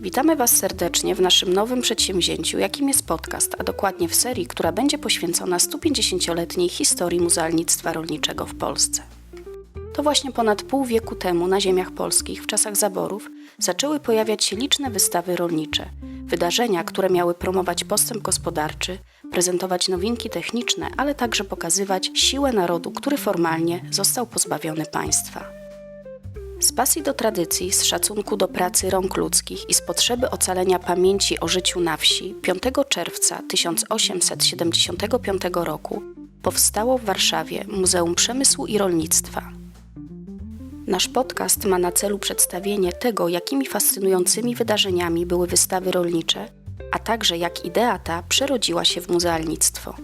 Witamy Was serdecznie w naszym nowym przedsięwzięciu, jakim jest podcast, a dokładnie w serii, która będzie poświęcona 150-letniej historii muzealnictwa rolniczego w Polsce. To właśnie ponad pół wieku temu na ziemiach polskich, w czasach zaborów, zaczęły pojawiać się liczne wystawy rolnicze, wydarzenia, które miały promować postęp gospodarczy, prezentować nowinki techniczne, ale także pokazywać siłę narodu, który formalnie został pozbawiony państwa. Z pasji do tradycji, z szacunku do pracy rąk ludzkich i z potrzeby ocalenia pamięci o życiu na wsi 5 czerwca 1875 roku powstało w Warszawie Muzeum Przemysłu i Rolnictwa. Nasz podcast ma na celu przedstawienie tego, jakimi fascynującymi wydarzeniami były wystawy rolnicze, a także jak idea ta przerodziła się w muzealnictwo.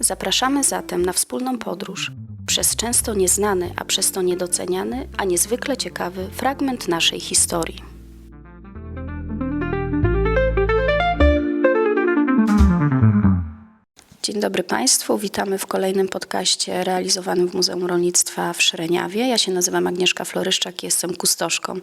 Zapraszamy zatem na wspólną podróż przez często nieznany, a przez to niedoceniany, a niezwykle ciekawy fragment naszej historii. Dzień dobry Państwu, witamy w kolejnym podcaście realizowanym w Muzeum Rolnictwa w Szereniawie. Ja się nazywam Agnieszka Floryszczak i jestem kustoszką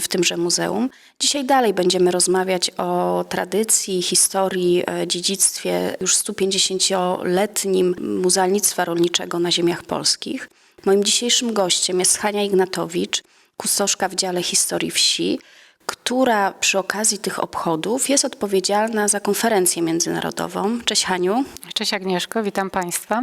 w tymże muzeum. Dzisiaj dalej będziemy rozmawiać o tradycji, historii, e, dziedzictwie już 150-letnim muzealnictwa rolniczego na ziemiach polskich. Moim dzisiejszym gościem jest Hania Ignatowicz, kustoszka w dziale historii wsi, która przy okazji tych obchodów jest odpowiedzialna za konferencję międzynarodową. Cześć Haniu. Cześć Agnieszko, witam Państwa.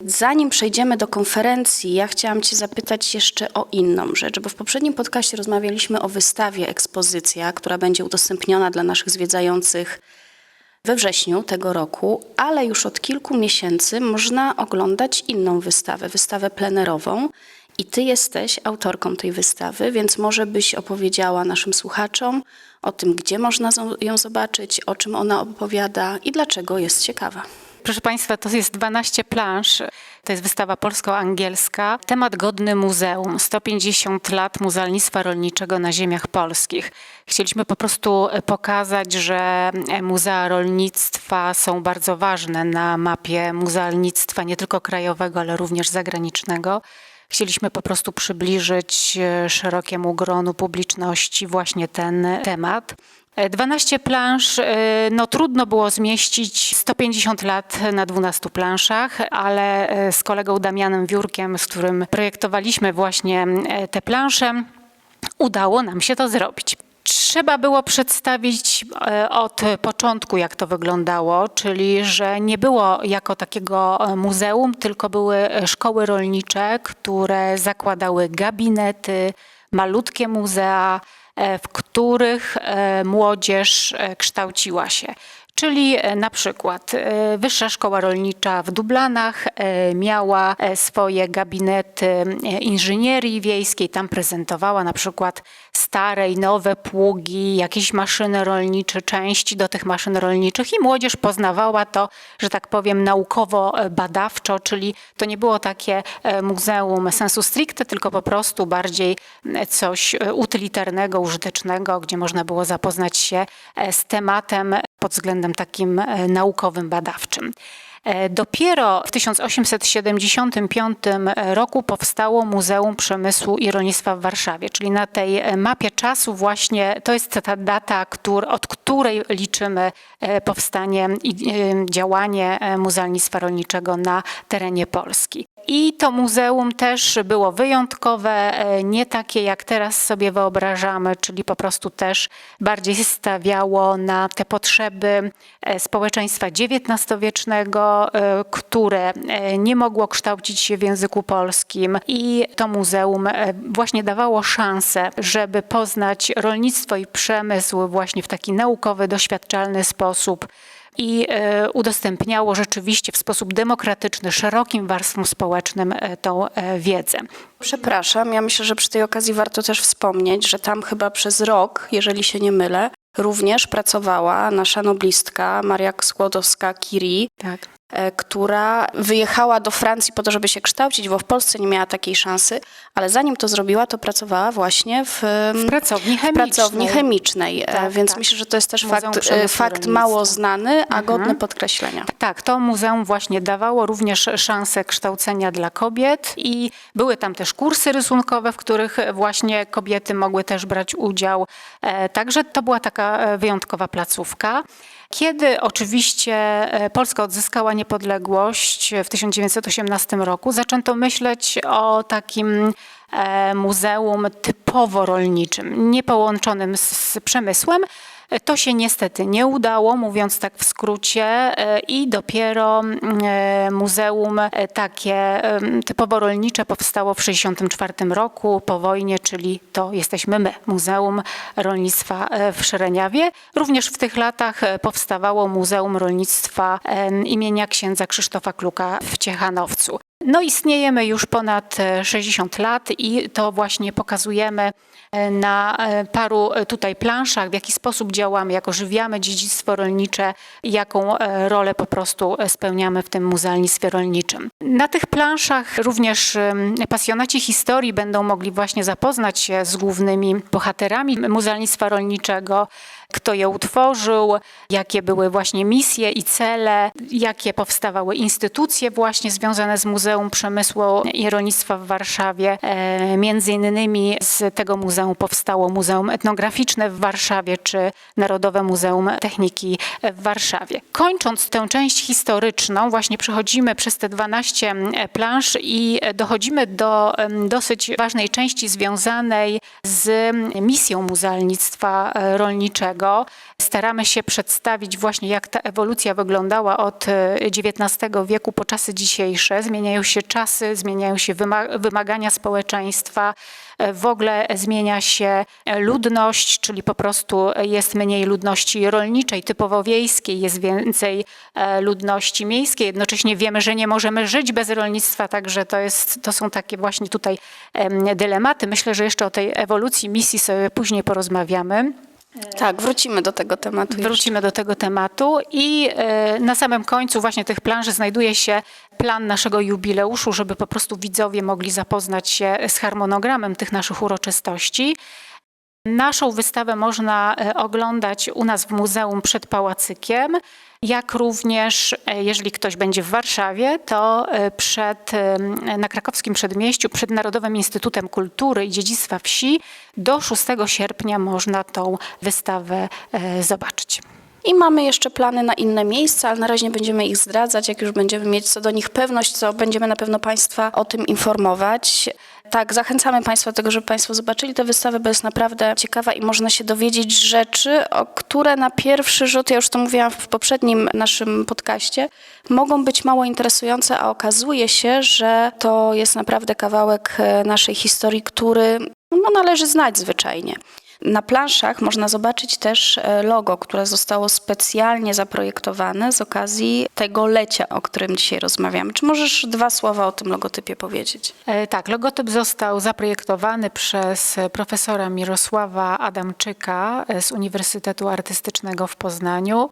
Zanim przejdziemy do konferencji, ja chciałam Cię zapytać jeszcze o inną rzecz, bo w poprzednim podcaście rozmawialiśmy o wystawie Ekspozycja, która będzie udostępniona dla naszych zwiedzających we wrześniu tego roku, ale już od kilku miesięcy można oglądać inną wystawę, wystawę plenerową. I Ty jesteś autorką tej wystawy, więc może byś opowiedziała naszym słuchaczom o tym, gdzie można ją zobaczyć, o czym ona opowiada i dlaczego jest ciekawa. Proszę Państwa, to jest 12 plansz. To jest wystawa polsko-angielska. Temat godny muzeum. 150 lat muzealnictwa rolniczego na ziemiach polskich. Chcieliśmy po prostu pokazać, że muzea rolnictwa są bardzo ważne na mapie muzealnictwa nie tylko krajowego, ale również zagranicznego. Chcieliśmy po prostu przybliżyć e, szerokiemu gronu publiczności właśnie ten temat. E, 12 plansz, e, no trudno było zmieścić 150 lat na 12 planszach, ale e, z kolegą Damianem Wiórkiem, z którym projektowaliśmy właśnie e, te plansze, udało nam się to zrobić. Trzeba było przedstawić e, od początku, jak to wyglądało, czyli że nie było jako takiego e, muzeum, tylko były e, szkoły rolnicze, które zakładały gabinety, malutkie muzea, w których młodzież kształciła się. Czyli na przykład Wyższa Szkoła Rolnicza w Dublanach miała swoje gabinety inżynierii wiejskiej, tam prezentowała na przykład stare i nowe pługi, jakieś maszyny rolnicze, części do tych maszyn rolniczych i młodzież poznawała to, że tak powiem, naukowo-badawczo, czyli to nie było takie e, muzeum sensu stricte, tylko po prostu bardziej e, coś e, utylitarnego, użytecznego, gdzie można było zapoznać się e, z tematem pod względem takim e, naukowym, badawczym. E, Dopiero w 1875 roku powstało Muzeum Przemysłu i Rolnictwa w Warszawie, czyli na tej e, mapie czasu właśnie to jest ta data, od której liczymy e, powstanie i działanie muzealnictwa rolniczego na terenie Polski. I to muzeum też było wyjątkowe, e, nie takie jak teraz sobie wyobrażamy, czyli po prostu też bardziej stawiało na te potrzeby e, społeczeństwa XIX-wiecznego, e, które nie mogło kształcić się w języku polskim. I to muzeum właśnie dawało szansę, żeby poznać rolnictwo i przemysł właśnie w taki naukowy, doświadczalny sposób i e, udostępniało rzeczywiście w sposób demokratyczny szerokim warstwom społecznym e, tą e, wiedzę. Przepraszam, ja myślę, że przy tej okazji warto też wspomnieć, że tam chyba przez rok, jeżeli się nie mylę, również pracowała nasza noblistka Maria Skłodowska-Curie, Tak. e, która wyjechała do Francji po to, żeby się kształcić, bo w Polsce nie miała takiej szansy, ale zanim to zrobiła, to pracowała właśnie w, W pracowni w chemicznej. pracowni chemicznej, Tak, więc tak. myślę, że to jest też Muzeum fakt, e, fakt mało znany, a Mhm. godny podkreślenia. Tak, to muzeum właśnie dawało również szansę kształcenia dla kobiet i były tam też kursy rysunkowe, w których właśnie kobiety mogły też brać udział. E, Także to była taka wyjątkowa placówka. Kiedy oczywiście e, Polska odzyskała niepodległość w 1918 roku, zaczęto myśleć o takim e, muzeum typowo rolniczym, niepołączonym z przemysłem. To się niestety nie udało, mówiąc tak w skrócie, e, i dopiero e, muzeum e, takie typowo rolnicze powstało w 1964 roku po wojnie, czyli to jesteśmy my, Muzeum Rolnictwa e, w Szereniawie. Również w tych latach e, powstawało Muzeum Rolnictwa imienia księdza Krzysztofa Kluka w Ciechanowcu. No istniejemy już ponad e, 60 lat i to właśnie pokazujemy e, na e, paru e, tutaj planszach, w jaki sposób działamy, jak ożywiamy dziedzictwo rolnicze, jaką e, rolę po prostu e, spełniamy w tym muzealnictwie rolniczym. Na tych planszach również pasjonaci historii będą mogli właśnie zapoznać się z głównymi bohaterami muzealnictwa rolniczego, kto je utworzył, jakie były właśnie misje i cele, jakie powstawały instytucje właśnie związane z Muzeum Przemysłu i Rolnictwa w Warszawie. E, Między innymi z tego muzeum powstało Muzeum Etnograficzne w Warszawie czy Narodowe Muzeum Techniki w Warszawie. Kończąc tę część historyczną, właśnie przechodzimy przez te 12 plansz i dochodzimy do dosyć ważnej części związanej z misją muzealnictwa e, rolniczego. Staramy się przedstawić właśnie, jak ta ewolucja wyglądała od e, XIX wieku po czasy dzisiejsze. Zmieniają się czasy, zmieniają się wyma- wymagania społeczeństwa. E, W ogóle zmienia się e, ludność, czyli po prostu jest mniej ludności rolniczej, typowo wiejskiej, jest więcej e, ludności miejskiej. Jednocześnie wiemy, że nie możemy żyć bez rolnictwa, także to, jest, to są takie właśnie tutaj em, dylematy. Myślę, że jeszcze o tej ewolucji misji sobie później porozmawiamy. Tak, wrócimy do tego tematu. jeszcze. Wrócimy do tego tematu i e, na samym końcu właśnie tych planży znajduje się plan naszego jubileuszu, żeby po prostu widzowie mogli zapoznać się z harmonogramem tych naszych uroczystości. Naszą wystawę można e, oglądać u nas w muzeum przed Pałacykiem, jak również, e, jeżeli ktoś będzie w Warszawie, to e, przed, na krakowskim przedmieściu, przed Narodowym Instytutem Kultury i Dziedzictwa Wsi do 6 sierpnia można tą wystawę e, zobaczyć. I mamy jeszcze plany na inne miejsca, ale na razie nie będziemy ich zdradzać. Jak już będziemy mieć co do nich pewność, to będziemy na pewno Państwa o tym informować. Tak, zachęcamy Państwa do tego, żeby Państwo zobaczyli tę wystawę, bo jest naprawdę ciekawa i można się dowiedzieć rzeczy, o które na pierwszy rzut, ja już to mówiłam w poprzednim naszym podcaście, mogą być mało interesujące, a okazuje się, że to jest naprawdę kawałek e, naszej historii, który no, należy znać zwyczajnie. Na planszach można zobaczyć też e, logo, które zostało specjalnie zaprojektowane z okazji tego lecia, o którym dzisiaj rozmawiamy. Czy możesz dwa słowa o tym logotypie powiedzieć? E, Tak, logotyp został zaprojektowany przez profesora Mirosława Adamczyka e, z Uniwersytetu Artystycznego w Poznaniu.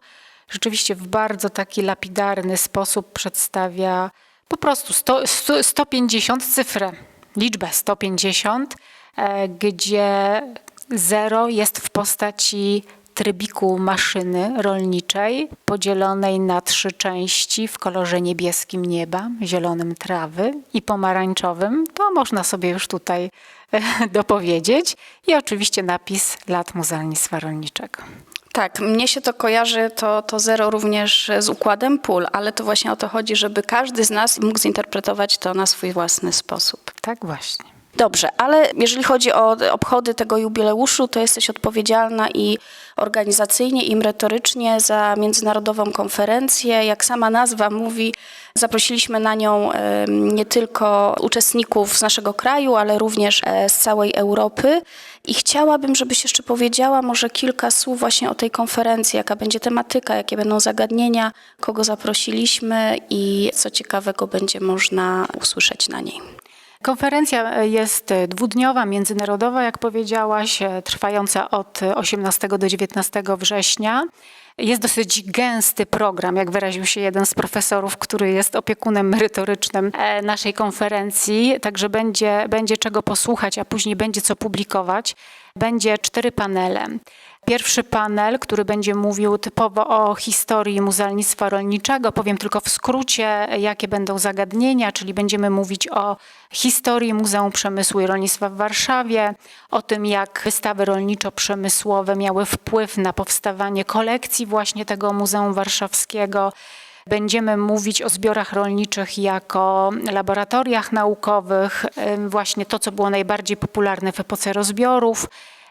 Rzeczywiście w bardzo taki lapidarny sposób przedstawia po prostu 100, 100, 150 cyfrę, liczbę 150, e, gdzie zero jest w postaci trybiku maszyny rolniczej podzielonej na trzy części w kolorze niebieskim nieba, zielonym trawy i pomarańczowym. To można sobie już tutaj e, dopowiedzieć. I oczywiście napis lat muzealnictwa rolniczego. Tak, mnie się to kojarzy, to, to zero również z układem pól, ale to właśnie o to chodzi, żeby każdy z nas mógł zinterpretować to na swój własny sposób. Tak właśnie. Dobrze, ale jeżeli chodzi o obchody tego jubileuszu, to jesteś odpowiedzialna i organizacyjnie, i merytorycznie za międzynarodową konferencję. Jak sama nazwa mówi, zaprosiliśmy na nią nie tylko uczestników z naszego kraju, ale również e, z całej Europy. I chciałabym, żebyś jeszcze powiedziała może kilka słów właśnie o tej konferencji, jaka będzie tematyka, jakie będą zagadnienia, kogo zaprosiliśmy i co ciekawego będzie można usłyszeć na niej. Konferencja jest dwudniowa, międzynarodowa, jak powiedziałaś, e, trwająca od 18 do 19 września. Jest dosyć gęsty program, jak wyraził się jeden z profesorów, który jest opiekunem merytorycznym e, naszej konferencji, także będzie, będzie czego posłuchać, a później będzie co publikować. Będzie cztery panele. Pierwszy panel, który będzie mówił typowo o historii muzealnictwa rolniczego, powiem tylko w skrócie, jakie będą zagadnienia, czyli będziemy mówić o historii Muzeum Przemysłu i Rolnictwa w Warszawie, o tym, jak wystawy rolniczo-przemysłowe miały wpływ na powstawanie kolekcji właśnie tego Muzeum Warszawskiego. Będziemy mówić o zbiorach rolniczych jako laboratoriach naukowych, właśnie to, co było najbardziej popularne w epoce rozbiorów.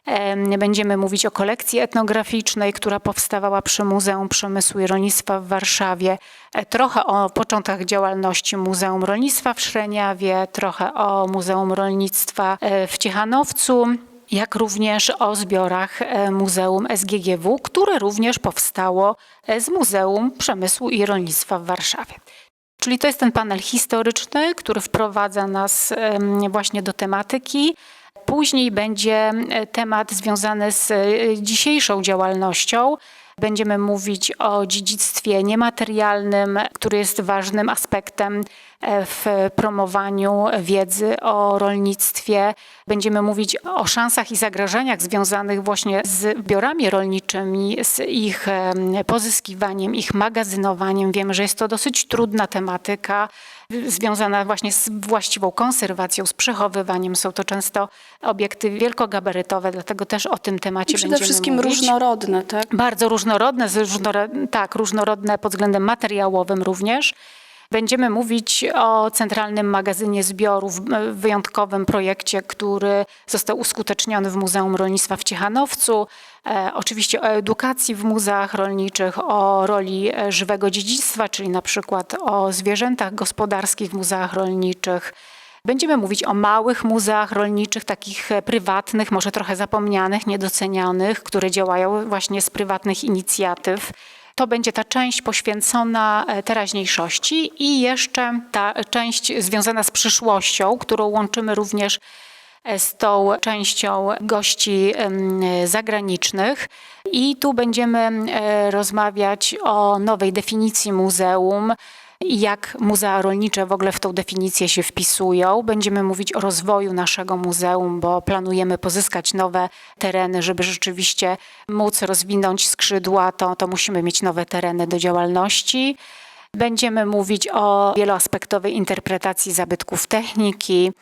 Em, Będziemy mówić o kolekcji etnograficznej, która powstawała przy Muzeum Przemysłu i Rolnictwa w Warszawie, E, trochę o początkach działalności Muzeum Rolnictwa w Szreniawie, trochę o Muzeum Rolnictwa e, w Ciechanowcu jak również o zbiorach e, Muzeum SGGW, które również powstało z Muzeum Przemysłu i Rolnictwa w Warszawie. Czyli to jest ten panel historyczny, który wprowadza nas właśnie do tematyki. Później będzie e, temat związany z e, dzisiejszą działalnością. Będziemy mówić o dziedzictwie niematerialnym, który jest ważnym aspektem e, w promowaniu wiedzy o rolnictwie. Będziemy mówić o szansach i zagrożeniach związanych właśnie z zbiorami rolniczymi, z ich em, pozyskiwaniem, ich magazynowaniem. Wiemy, że jest to dosyć trudna tematyka związana właśnie z właściwą konserwacją, z przechowywaniem. Są to często obiekty wielkogabarytowe, dlatego też o tym temacie Przede będziemy wszystkim mówić. różnorodne, tak? Bardzo różnorodne, z różnoro- tak, różnorodne pod względem materiałowym również. Będziemy mówić o Centralnym Magazynie Zbiorów, wyjątkowym projekcie, który został uskuteczniony w Muzeum Rolnictwa w Ciechanowcu. E, oczywiście o edukacji w muzeach rolniczych, o roli e, żywego dziedzictwa, czyli na przykład o zwierzętach gospodarskich w muzeach rolniczych. Będziemy mówić o małych muzeach rolniczych, takich e, prywatnych, może trochę zapomnianych, niedocenianych, które działają właśnie z prywatnych inicjatyw. To będzie ta część poświęcona e, teraźniejszości i jeszcze ta część związana z przyszłością, którą łączymy również e, z tą częścią gości zagranicznych. I tu będziemy rozmawiać o nowej definicji muzeum jak muzea rolnicze w ogóle w tą definicję się wpisują. Będziemy mówić o rozwoju naszego muzeum, bo planujemy pozyskać nowe tereny, żeby rzeczywiście móc rozwinąć skrzydła, to, to musimy mieć nowe tereny do działalności. Będziemy mówić o wieloaspektowej interpretacji zabytków techniki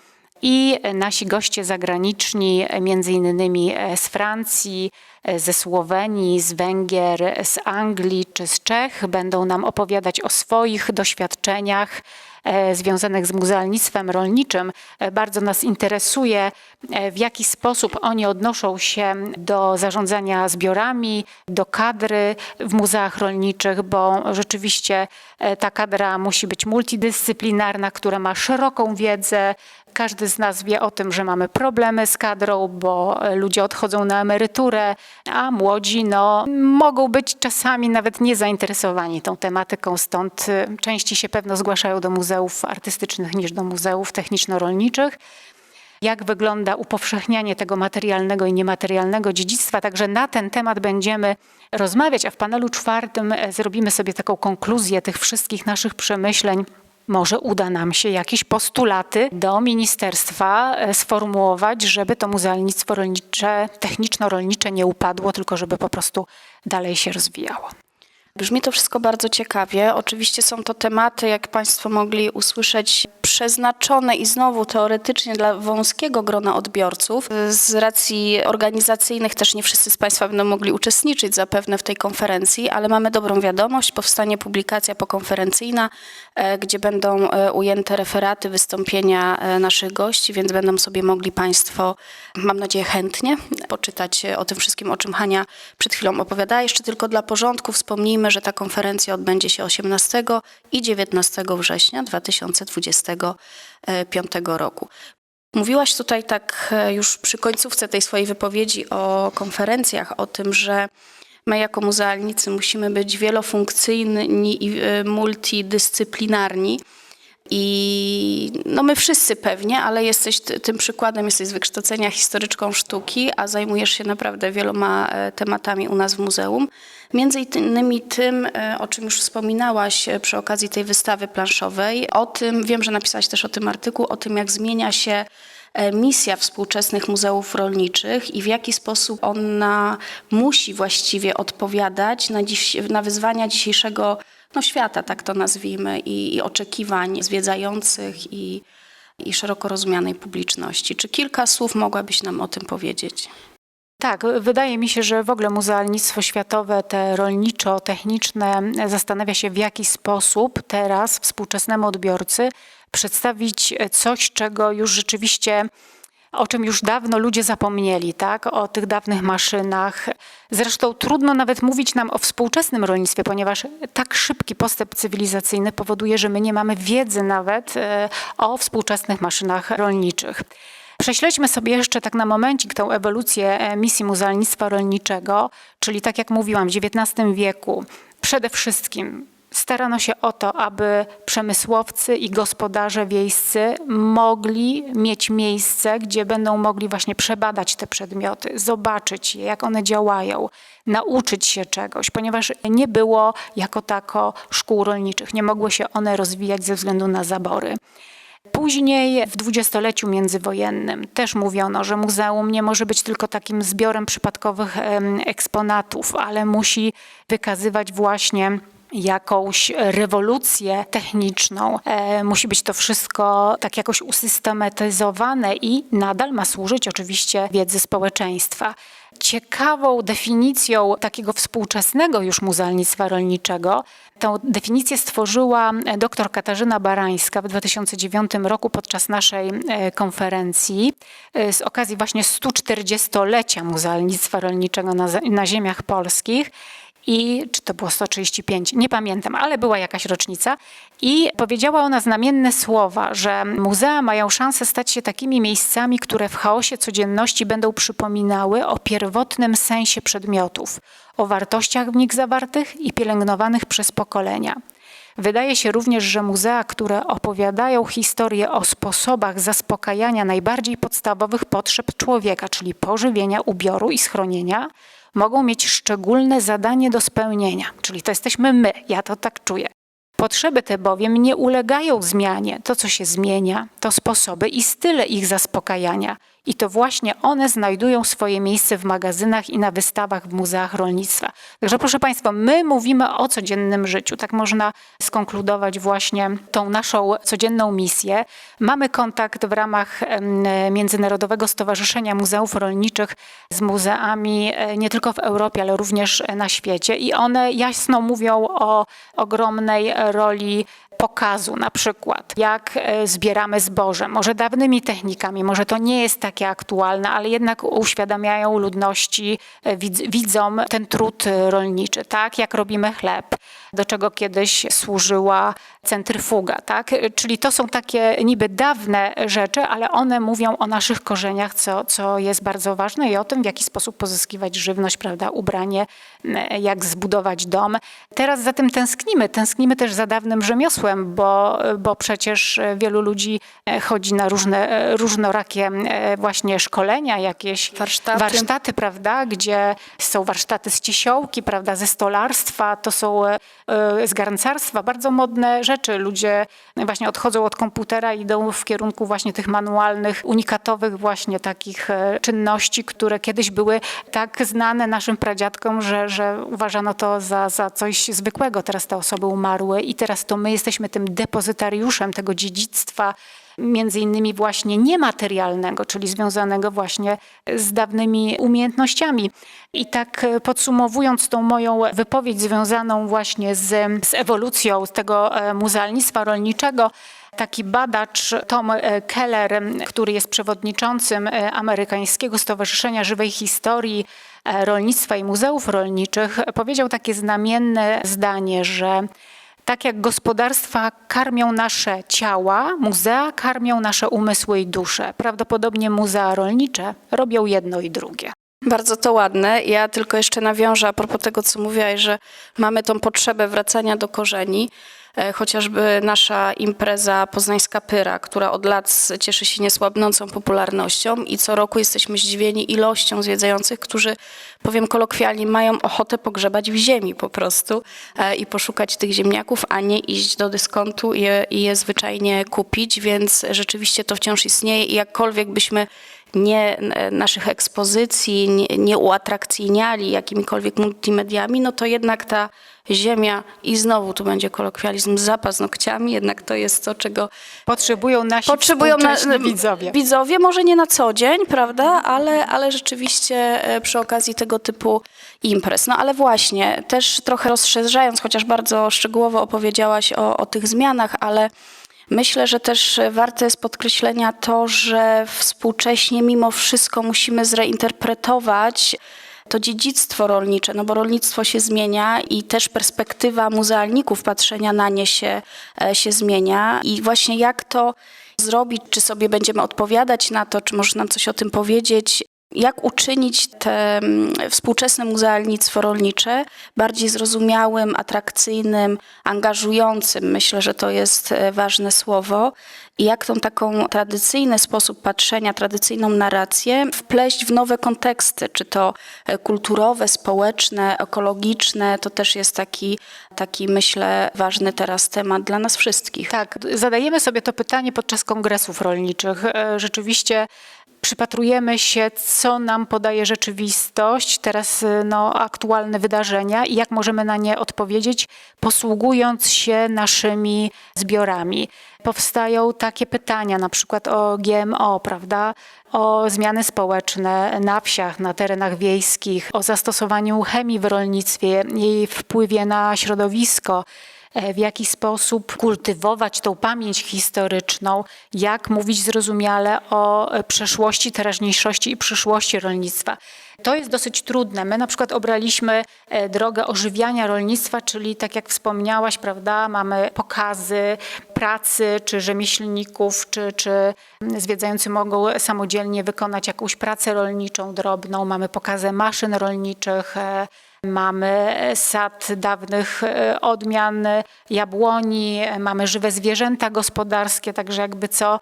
i nasi goście zagraniczni, między innymi z Francji, ze Słowenii, z Węgier, z Anglii czy z Czech, będą nam opowiadać o swoich doświadczeniach e, związanych z muzealnictwem rolniczym. E, Bardzo nas interesuje, e, w jaki sposób oni odnoszą się do zarządzania zbiorami, do kadry w muzeach rolniczych, bo rzeczywiście e, ta kadra musi być multidyscyplinarna, która ma szeroką wiedzę. Każdy z nas wie o tym, że mamy problemy z kadrą, bo e, ludzie odchodzą na emeryturę, a młodzi no, mogą być czasami nawet niezainteresowani tą tematyką, stąd e, częściej się pewno zgłaszają do muzeów artystycznych niż do muzeów techniczno-rolniczych jak wygląda upowszechnianie tego materialnego i niematerialnego dziedzictwa. Także na ten temat będziemy rozmawiać, a w panelu czwartym e, zrobimy sobie taką konkluzję tych wszystkich naszych przemyśleń. Może uda nam się jakieś postulaty do ministerstwa e, sformułować, żeby to muzealnictwo rolnicze, techniczno-rolnicze nie upadło, tylko żeby po prostu dalej się rozwijało. Brzmi to wszystko bardzo ciekawie. Oczywiście są to tematy, jak Państwo mogli usłyszeć, przeznaczone i znowu teoretycznie dla wąskiego grona odbiorców. Z racji organizacyjnych też nie wszyscy z Państwa będą mogli uczestniczyć zapewne w tej konferencji, ale mamy dobrą wiadomość. Powstanie publikacja pokonferencyjna, e, gdzie będą e, ujęte referaty wystąpienia e, naszych gości, więc będą sobie mogli Państwo, mam nadzieję, chętnie poczytać o tym wszystkim, o czym Hania przed chwilą opowiadała. Jeszcze tylko dla porządku wspomnijmy, że ta konferencja odbędzie się 18 i 19 września 2025 roku. Mówiłaś tutaj tak e, już przy końcówce tej swojej wypowiedzi o konferencjach, o tym, że my jako muzealnicy musimy być wielofunkcyjni i e, multidyscyplinarni. I no my wszyscy pewnie, ale jesteś tym przykładem, jesteś z wykształcenia historyczką sztuki, a zajmujesz się naprawdę wieloma e, tematami u nas w muzeum. Między innymi tym, e, o czym już wspominałaś e, przy okazji tej wystawy planszowej, o tym, wiem, że napisałaś też o tym artykuł, o tym, jak zmienia się e, misja współczesnych muzeów rolniczych i w jaki sposób ona musi właściwie odpowiadać na, dziś, na wyzwania dzisiejszego no, świata, tak to nazwijmy, i, i oczekiwań zwiedzających i, i szeroko rozumianej publiczności. Czy kilka słów mogłabyś nam o tym powiedzieć? Tak, wydaje mi się, że w ogóle muzealnictwo światowe, te rolniczo-techniczne, zastanawia się w jaki sposób teraz współczesnemu odbiorcy przedstawić coś, czego już rzeczywiście o czym już dawno ludzie zapomnieli, tak? O tych dawnych maszynach. Zresztą trudno nawet mówić nam o współczesnym rolnictwie, ponieważ tak szybki postęp cywilizacyjny powoduje, że my nie mamy wiedzy nawet e, o współczesnych maszynach rolniczych. Prześledźmy sobie jeszcze tak na momencik tą ewolucję e, misji muzealnictwa rolniczego, czyli tak jak mówiłam, w XIX wieku przede wszystkim starano się o to, aby przemysłowcy i gospodarze wiejscy mogli mieć miejsce, gdzie będą mogli właśnie przebadać te przedmioty, zobaczyć je, jak one działają, nauczyć się czegoś, ponieważ nie było jako tako szkół rolniczych, nie mogły się one rozwijać ze względu na zabory. Później w dwudziestoleciu międzywojennym też mówiono, że muzeum nie może być tylko takim zbiorem przypadkowych eksponatów, ale musi wykazywać właśnie jakąś rewolucję techniczną. E, musi być to wszystko tak jakoś usystematyzowane i nadal ma służyć oczywiście wiedzy społeczeństwa. Ciekawą definicją takiego współczesnego już muzealnictwa rolniczego, tę definicję stworzyła dr Katarzyna Barańska w 2009 roku podczas naszej e, konferencji e, z okazji właśnie 140-lecia muzealnictwa rolniczego na, na ziemiach polskich. I czy to było 135, nie pamiętam, ale była jakaś rocznica. I powiedziała ona znamienne słowa, że muzea mają szansę stać się takimi miejscami, które w chaosie codzienności będą przypominały o pierwotnym sensie przedmiotów, o wartościach w nich zawartych i pielęgnowanych przez pokolenia. Wydaje się również, że muzea, które opowiadają historię o sposobach zaspokajania najbardziej podstawowych potrzeb człowieka, czyli pożywienia, ubioru i schronienia, mogą mieć szczególne zadanie do spełnienia, czyli to jesteśmy my, ja to tak czuję. Potrzeby te bowiem nie ulegają zmianie. To, co się zmienia, to sposoby i style ich zaspokajania. I to właśnie one znajdują swoje miejsce w magazynach i na wystawach w muzeach rolnictwa. Także proszę Państwa, my mówimy o codziennym życiu. Tak można skonkludować właśnie tą naszą codzienną misję. Mamy kontakt w ramach Międzynarodowego Stowarzyszenia Muzeów Rolniczych z muzeami e, nie tylko w Europie, ale również na świecie. I one jasno mówią o ogromnej roli pokazu na przykład, jak e, zbieramy zboże, może dawnymi technikami, może to nie jest takie aktualne, ale jednak uświadamiają ludności, e, widz, widzom ten trud e, rolniczy, tak, jak robimy chleb, do czego kiedyś służyła centryfuga, tak, czyli to są takie niby dawne rzeczy, ale one mówią o naszych korzeniach, co, co jest bardzo ważne i o tym, w jaki sposób pozyskiwać żywność, prawda, ubranie, jak zbudować dom. Teraz za tym tęsknimy, tęsknimy też za dawnym rzemiosłem, bo, bo przecież wielu ludzi e, chodzi na różne, e, różnorakie e, właśnie szkolenia, jakieś Warsztaty. warsztaty, prawda, gdzie są warsztaty z ciesiołki, prawda, ze stolarstwa, to są z garncarstwa, bardzo modne rzeczy. Ludzie właśnie odchodzą od komputera i idą w kierunku właśnie tych manualnych, unikatowych właśnie takich czynności, które kiedyś były tak znane naszym pradziadkom, że, że uważano to za, za coś zwykłego. Teraz te osoby umarły i teraz to my jesteśmy tym depozytariuszem tego dziedzictwa, między innymi właśnie niematerialnego, czyli związanego właśnie z dawnymi umiejętnościami. I tak e, podsumowując tą moją wypowiedź związaną właśnie z, z ewolucją z tego e, muzealnictwa rolniczego, Taki badacz Tom e, Keller, który jest przewodniczącym Amerykańskiego Stowarzyszenia Żywej Historii Rolnictwa i Muzeów Rolniczych, powiedział takie znamienne zdanie, że tak jak gospodarstwa karmią nasze ciała, muzea karmią nasze umysły i dusze. Prawdopodobnie muzea rolnicze robią jedno i drugie. Bardzo to ładne. Ja tylko jeszcze nawiążę a propos tego, co mówiłaś, że mamy tą potrzebę wracania do korzeni. E, Chociażby nasza impreza Poznańska Pyra, która od lat cieszy się niesłabnącą popularnością i co roku jesteśmy zdziwieni ilością zwiedzających, którzy, powiem kolokwialnie, mają ochotę pogrzebać w ziemi po prostu e, i poszukać tych ziemniaków, a nie iść do dyskontu i je, i je zwyczajnie kupić, więc rzeczywiście to wciąż istnieje i jakkolwiek byśmy nie e, naszych ekspozycji nie, nie uatrakcyjniali jakimikolwiek multimediami, no to jednak ta ziemia i znowu tu będzie kolokwializm za paznokciami, jednak to jest to, czego Potrzebują nasi potrzebują na, widzowie. widzowie, może nie na co dzień, prawda, ale, ale rzeczywiście e, przy okazji tego typu imprez. No ale właśnie, też trochę rozszerzając, chociaż bardzo szczegółowo opowiedziałaś o, o tych zmianach, ale Myślę, że też warte jest podkreślenia to, że współcześnie mimo wszystko musimy zreinterpretować to dziedzictwo rolnicze, no bo rolnictwo się zmienia i też perspektywa muzealników patrzenia na nie się, e, się zmienia. I właśnie jak to zrobić, czy sobie będziemy odpowiadać na to, czy możesz nam coś o tym powiedzieć, jak uczynić te mm, współczesne muzealnictwo rolnicze bardziej zrozumiałym, atrakcyjnym, angażującym? Myślę, że to jest e, ważne słowo. I jak tą taką tradycyjny sposób patrzenia, tradycyjną narrację wpleść w nowe konteksty, czy to e, kulturowe, społeczne, ekologiczne, to też jest taki, taki myślę, ważny teraz temat dla nas wszystkich. Tak, zadajemy sobie to pytanie podczas kongresów rolniczych. E, Rzeczywiście przypatrujemy się, co nam podaje rzeczywistość, teraz e, no, aktualne wydarzenia i jak możemy na nie odpowiedzieć, posługując się naszymi zbiorami. Powstają takie pytania, na przykład o GMO, prawda? O zmiany społeczne na wsiach, na terenach wiejskich, o zastosowaniu chemii w rolnictwie, jej wpływie na środowisko w jaki sposób kultywować tą pamięć historyczną, jak mówić zrozumiale o e, przeszłości, teraźniejszości i przyszłości rolnictwa. To jest dosyć trudne. My na przykład obraliśmy e, drogę ożywiania rolnictwa, czyli tak jak wspomniałaś, prawda, mamy pokazy pracy, czy rzemieślników, czy, czy zwiedzający mogą samodzielnie wykonać jakąś pracę rolniczą drobną. Mamy pokazy maszyn rolniczych, e, Mamy sad dawnych e, odmian jabłoni, e, mamy żywe zwierzęta gospodarskie, także jakby co,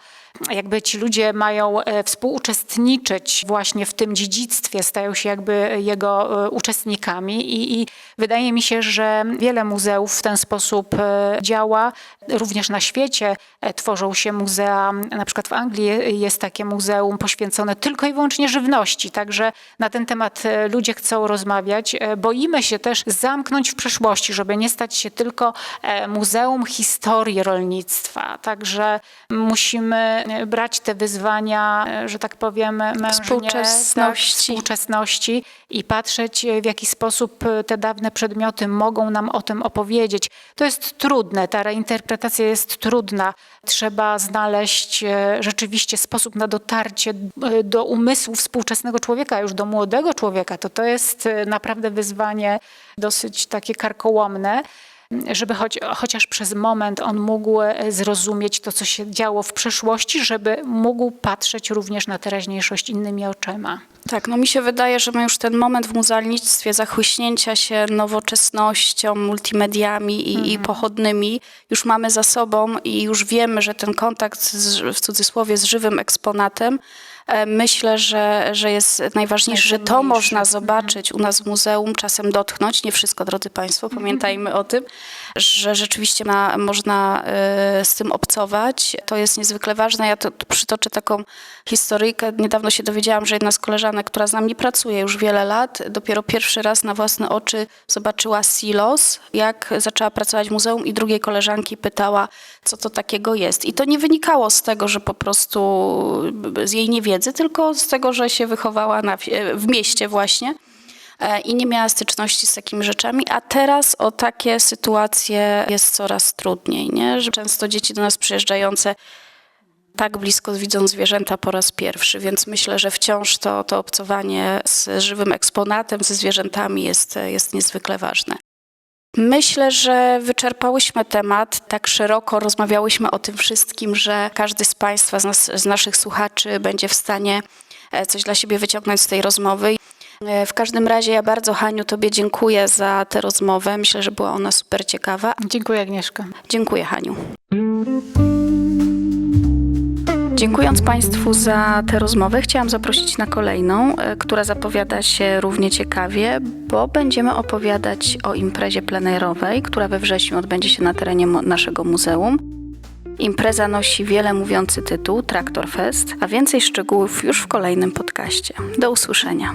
jakby ci ludzie mają e, współuczestniczyć właśnie w tym dziedzictwie, stają się jakby jego e, uczestnikami i, i wydaje mi się, że wiele muzeów w ten sposób e, działa. Również na świecie e, tworzą się muzea, na przykład w Anglii jest takie muzeum poświęcone tylko i wyłącznie żywności, także na ten temat e, ludzie chcą rozmawiać. E, Boimy się też zamknąć w przeszłości, żeby nie stać się tylko e, muzeum historii rolnictwa, także musimy e, brać te wyzwania, e, że tak powiem, mężnie, Współczesności. Tak, współczesności i patrzeć, w jaki sposób te dawne przedmioty mogą nam o tym opowiedzieć. To jest trudne, ta reinterpretacja jest trudna. Trzeba znaleźć rzeczywiście sposób na dotarcie do umysłu współczesnego człowieka, już do młodego człowieka. To to jest naprawdę wyzwanie dosyć takie karkołomne żeby choć, chociaż przez moment on mógł e, zrozumieć to, co się działo w przeszłości, żeby mógł patrzeć również na teraźniejszość innymi oczyma. Tak, no mi się wydaje, że my już ten moment w muzealnictwie zachłyśnięcia się nowoczesnością, multimediami i, i pochodnymi już mamy za sobą i już wiemy, że ten kontakt z, w cudzysłowie z żywym eksponatem myślę, że, że jest najważniejsze, że to można zobaczyć u nas w muzeum, czasem dotknąć, nie wszystko, drodzy Państwo, pamiętajmy o tym, że rzeczywiście na, można e, z tym obcować. To jest niezwykle ważne. Ja to przytoczę taką historyjkę. Niedawno się dowiedziałam, że jedna z koleżanek, która z nami pracuje już wiele lat, dopiero pierwszy raz na własne oczy zobaczyła silos, jak zaczęła pracować w muzeum i drugiej koleżanki pytała, co to takiego jest. I to nie wynikało z tego, że po prostu z jej niewiedzy, tylko z tego, że się wychowała na, w mieście właśnie e, i nie miała styczności z takimi rzeczami, a teraz o takie sytuacje jest coraz trudniej, nie? że często dzieci do nas przyjeżdżające tak blisko widzą zwierzęta po raz pierwszy, więc myślę, że wciąż to, to obcowanie z żywym eksponatem, ze zwierzętami jest, jest niezwykle ważne. Myślę, że wyczerpałyśmy temat tak szeroko, rozmawiałyśmy o tym wszystkim, że każdy z Państwa, z, nas, z naszych słuchaczy będzie w stanie e, coś dla siebie wyciągnąć z tej rozmowy. E, W każdym razie ja bardzo Haniu Tobie dziękuję za tę rozmowę. Myślę, że była ona super ciekawa. Dziękuję Agnieszka. Dziękuję Haniu. Dziękując Państwu za tę rozmowę, chciałam zaprosić na kolejną, e, która zapowiada się równie ciekawie, bo będziemy opowiadać o imprezie plenerowej, która we wrześniu odbędzie się na terenie naszego muzeum. Impreza nosi wiele mówiący tytuł Traktor Fest, a więcej szczegółów już w kolejnym podcaście. Do usłyszenia.